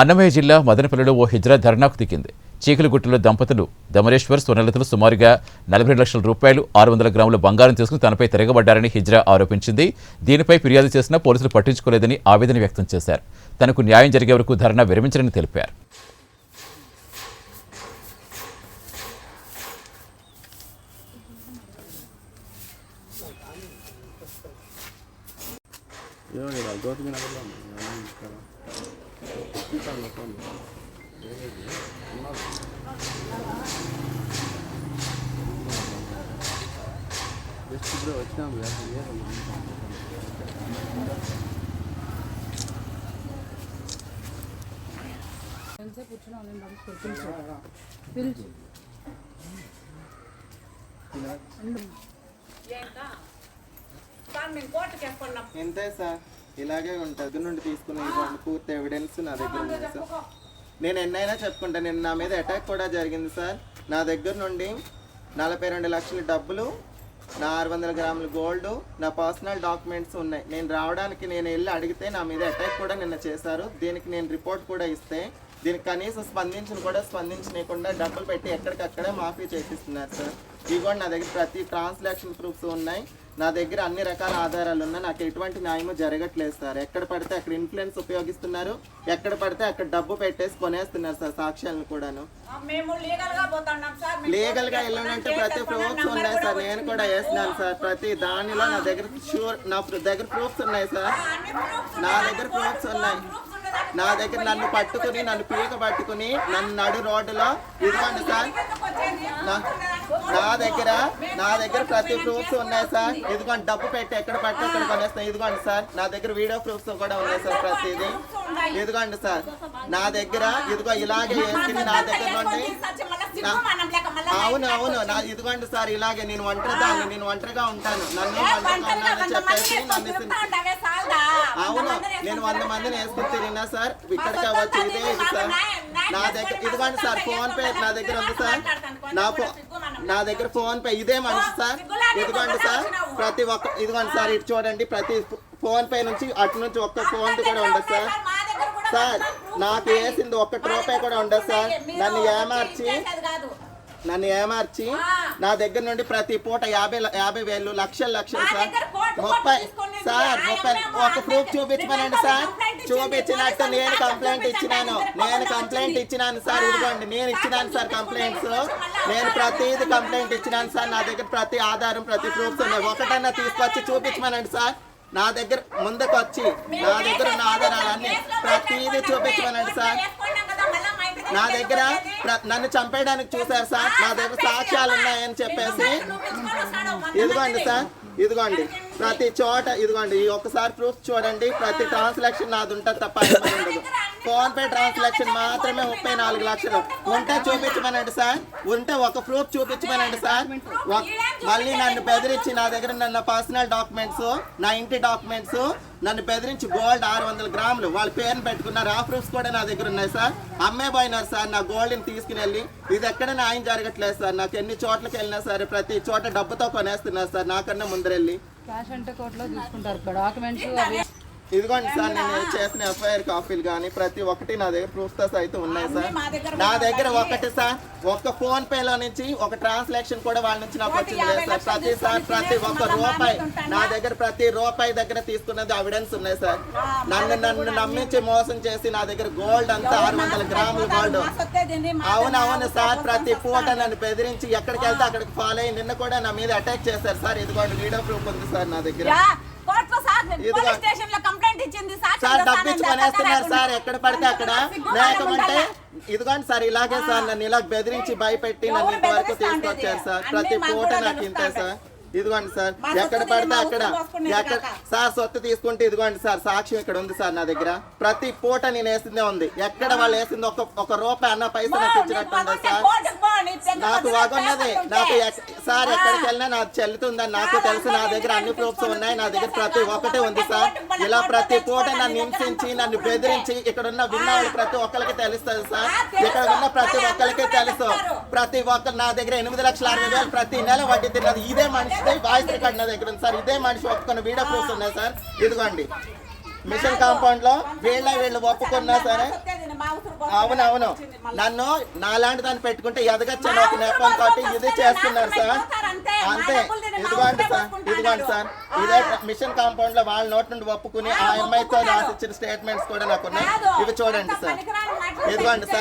అన్నమయ్య జిల్లా మదనపల్లిలో ఓ హిజ్రా ధర్నాకు దిగింది. చీకలగుట్టలో దంపతులు దమరేశ్వర్ స్వర్ణలతలు సుమారుగా నలభై లక్షల రూపాయలు ఆరు వందల గ్రాముల బంగారం తీసుకుని తనపై తిరగబడ్డారని హిజ్రా ఆరోపించింది. దీనిపై ఫిర్యాదు చేసినా పోలీసులు పట్టించుకోలేదని ఆవేదన వ్యక్తం చేశారు. తనకు న్యాయం జరిగే వరకు ధర్నా విరమించరని తెలిపారు. ఎంతసేపు కూర్చున్నావు నేను పంపిస్తాను పిలుచు పిలుచు సార్ మేము కోర్టుకి ఎక్కడున్నాం ఎంత సార్? ఇలాగే ఉంటుంది. నుండి తీసుకున్న పూర్తి ఎవిడెన్స్ నా దగ్గర ఉంది సార్. నేను ఎన్నైనా చెప్పుకుంటా నేను నా మీద అటాక్ కూడా జరిగింది సార్. నా దగ్గర నుండి నలభై రెండు లక్షల డబ్బులు నా ఆరు వందల గ్రాముల గోల్డ్ నా పర్సనల్ డాక్యుమెంట్స్ ఉన్నాయి. నేను రావడానికి నేను వెళ్ళి అడిగితే నా మీద అటాక్ కూడా నిన్న చేశారు. దీనికి నేను రిపోర్ట్ కూడా ఇస్తే దీనికి కనీసం స్పందించిన కూడా స్పందించనీయకుండా డబ్బులు పెట్టి ఎక్కడికక్కడే మాఫీ చేపిస్తున్నారు సార్. ఇదిగోండి నా దగ్గర ప్రతి ట్రాన్సాక్షన్ ప్రూఫ్స్ ఉన్నాయి. నా దగ్గర అన్ని రకాల ఆధారాలు ఉన్నాయి. నాకు ఎటువంటి న్యాయము జరగట్లేదు సార్. ఎక్కడ పడితే అక్కడ ఇన్ఫ్లుయెన్స్ ఉపయోగిస్తున్నారు. ఎక్కడ పడితే అక్కడ డబ్బు పెట్టేసి కొనేస్తున్నారు సార్ సాక్ష్యాలను కూడాను. లీగల్గా వెళ్ళాలంటే ప్రతి ప్రూఫ్స్ ఉన్నాయి సార్. కూడా నేను కూడా వేసినాను సార్. ప్రతి దానిలో నా దగ్గర షూర్ నా దగ్గర ప్రూఫ్స్ ఉన్నాయి సార్. నా. దగ్గర ప్రూఫ్స్ ఉన్నాయి. నా దగ్గర నన్ను పట్టుకుని నన్ను పీక పట్టుకుని నన్ను నడు రోడ్డులో. ఇదిగోండి సార్. నా- నా దగ్గర నా దగ్గర ప్రతి ప్రూఫ్స్ ఉన్నాయి సార్. ఇదిగోండి డబ్బు పెట్టి ఎక్కడ పట్టి అక్కడ ఇదిగోండి సార్. నా దగ్గర వీడియో ప్రూఫ్స్ కూడా ఉన్నాయి సార్ ప్రతిదీ. ఇదిగోండి సార్. నా దగ్గర ఇదిగో ఇలాగే వేసుకుని నా దగ్గర నుండి. సచ్చి అవును అవును. నా ఇదిగోండి సార్ ఇలాగే నేను ఒంటరి దాన్ని నేను ఒంటరిగా ఉంటాను. నన్ను చెప్పేసి నన్ను అవును? నేను వంద మందిని వేసుకుని తిరిగినా సార్. ఇక్కడికే వచ్చి ఇదే ఇది సార్. నా దగ్గర ఇదిగోండి సార్ ఫోన్ పే నా దగ్గర ఉంది సార్. నా ఫో నా దగ్గర ఫోన్ పే ఇదే మనిషి సార్. ఇదిగోండి సార్ ప్రతి ఒక్క ఇదిగోండి సార్ ఇటు చూడండి ప్రతి ఫోన్ పే నుంచి అటు నుంచి ఒక్క ఫోన్ కూడా ఉండదు సార్. సార్ నాకు వేసింది ఒక్క రూపాయి కూడా ఉండదు సార్. నన్ను ఏమార్చి నన్ను ఏమార్చి నా దగ్గర నుండి ప్రతి పూట యాభై యాభై వేలు లక్షలు లక్షలు సార్. ముప్పై సార్ మేము ఒక ప్రూఫ్ చూపించమనండి సార్. చూపించినట్టు నేను కంప్లైంట్. ఇచ్చినాను. నేను కోపం కంప్లైంట్. ఇచ్చినాను సార్. ఇదిగోండి. నేను ఇచ్చినాను సార్ కంప్లైంట్స్ నేను ప్రతిది కంప్లైంట్ ఇచ్చినాను సార్. నా దగ్గర ప్రతి ఆధారం ప్రతి ప్రూఫ్స్ ఉన్నాయి. ఒకటన్నా తీసుకొచ్చి చూపించమనండి సార్. నా దగ్గర ముందుకు వచ్చి నా దగ్గర ఉన్న ఆధారాలన్నీ ప్రతిదీ చూపించమనండి సార్. నా దగ్గర నన్ను చంపేయడానికి చూశారు సార్. నా దగ్గర సాక్ష్యాలు ఉన్నాయని చెప్పేసి. ఇదిగోండి సార్. ఇదిగోండి. ప్రతి చోట ఇదిగోండి ఈ ఒక్కసారి ప్రూఫ్ చూడండి ప్రతి ట్రాన్సాక్షన్ నాది ఉంటుంది తప్ప ఉండదు. ఫోన్ పే ట్రాన్సాక్షన్ మాత్రమే ముప్పై నాలుగు లక్షలు. ఉంటే చూపించమనండి సార్. ఉంటే ఒక ప్రూఫ్ చూపించమనండి సార్. మళ్ళీ నన్ను బెదిరించి నా దగ్గర నన్న పర్సనల్ డాక్యుమెంట్స్ నా ఇంటి డాక్యుమెంట్స్ నన్ను బెదిరించి గోల్డ్ ఆరు వందల గ్రాములు. వాళ్ళ పేరుని పెట్టుకున్నారు. ఆ ప్రూఫ్స్ కూడా నా దగ్గర ఉన్నాయి సార్. అమ్మే పోయినారు సార్ నా గోల్డ్ని తీసుకుని వెళ్ళి ఇది ఎక్కడ న్యాయం జరగట్లేదు సార్. నాకు ఎన్ని చోట్లకి వెళ్ళినా సరే ప్రతి చోట డబ్బుతో కొనేస్తున్నారు సార్. నాకన్నా ముందరెళ్ళి. క్యాష్ అంటే కోర్టులో తీసుకుంటారు డాక్యుమెంట్స్ ఇదిగోండి సార్ నేను చేసిన ఎఫ్ఐఆర్ కాపీలు కానీ ప్రతి ఒక్కటి నా దగ్గర ప్రూఫ్తో సైతం ఉన్నాయి సార్. నా దగ్గర ఒకటి సార్ ఒక్క ఫోన్ పేలో నుంచి ఒక ట్రాన్సాక్షన్ కూడా వాళ్ళ నుంచి నాకు వచ్చింది లేదు సార్. ప్రతి సార్ ప్రతి ఒక్క రూపాయి నా దగ్గర ప్రతి రూపాయి దగ్గర తీసుకున్నది ఎవిడెన్స్ ఉన్నాయి సార్. నన్ను నన్ను నమ్మించి మోసం చేసి నా దగ్గర గోల్డ్ అంతా ఆరు వందల గ్రాముల గోల్డ్ అవును అవును సార్. ప్రతి పూట నన్ను బెదిరించి ఎక్కడికి వెళ్తే అక్కడికి ఫాలో అయ్యి నిన్న కూడా నా మీద అటాక్ చేశారు సార్. ఇదిగోండి వీడియో ప్రూఫ్ ఉంది సార్ నా దగ్గర. ఇదిగో. స్టేషన్లో కంప్లైంట్ ఇచ్చింది సాక్షి సార్ కొనేస్తున్నారు లేకుండా. సార్ ఎక్కడ పడితే అక్కడ. లేకపోతే ఇదిగోండి సార్ ఇలాగే సార్ నన్ను ఇలా బెదిరించి భయపెట్టి నన్ను ఇంతవరకు తీసుకొచ్చారు సార్? ప్రతి పూట నాకు ఇంతే సార్. ఇదిగోండి సార్ ఎక్కడ పడితే అక్కడ. ఎక్కడ కాక. సార్ సొత్తు తీసుకుంటే ఇదిగోండి సార్ సాక్ష్యం ఇక్కడ ఉంది సార్ నా దగ్గర. ప్రతి పూట నేను వేసిందే ఉంది. ఎక్కడ వాళ్ళు వేసింది ఒక ఒక రూపాయి అన్న పైసా పో, నాకు ఇచ్చినట్టు ఉంటే సార్. నాకు వాగున్నది నాకు సార్ ఎక్కడికి వెళ్ళినా నాకు చెల్లుతుందని నాకు తెలుసు నా దగ్గర అన్ని ప్రూఫ్స్ ఉన్నాయి నా దగ్గర ప్రతి ఒక్కటి ఉంది సార్. ఇలా ప్రతి పూట నన్ను హింసించి నన్ను బెదిరించి ఇక్కడ ఉన్న విన్న వాళ్ళు ప్రతి ఒక్కరికి తెలుస్తుంది సార్. ఇక్కడ ఉన్న ప్రతి ఒక్కరికి తెలుసు. ప్రతి ఒక్కరు నా దగ్గర ఎనిమిది లక్షల అరవై వేలు ప్రతి నెల వడ్డీ తిన్నది ఇదే మనిషిది వాయిస్ రికార్డ్ నా దగ్గర ఉంది సార్. ఇదే మనిషి ఒప్పుకున్న వీడియో ప్రూఫ్స్ ఉన్నాయి సార్. ఇదిగోండి. మిషన్ కాంపౌండ్లో వీళ్ళ వీళ్ళు ఒప్పుకున్నా సరే. అవును అవును. నన్ను నాలాంటి దాన్ని పెట్టుకుంటే ఎదగచ్చని ఒక నెపం తోటి ఇది చేస్తున్నారు సార్. అంతే. ఇదిగోండి సార్ ఇదిగోండి సార్. ఇదే మిషన్ కాంపౌండ్లో వాళ్ళ నోటి నుండి ఒప్పుకుని ఆ అమ్మాయితో రాసిచ్చిన స్టేట్మెంట్స్ కూడా నాకు ఉన్నాయి కాదు. ఇవి చూడండి సార్. ఇదిగోండి సార్.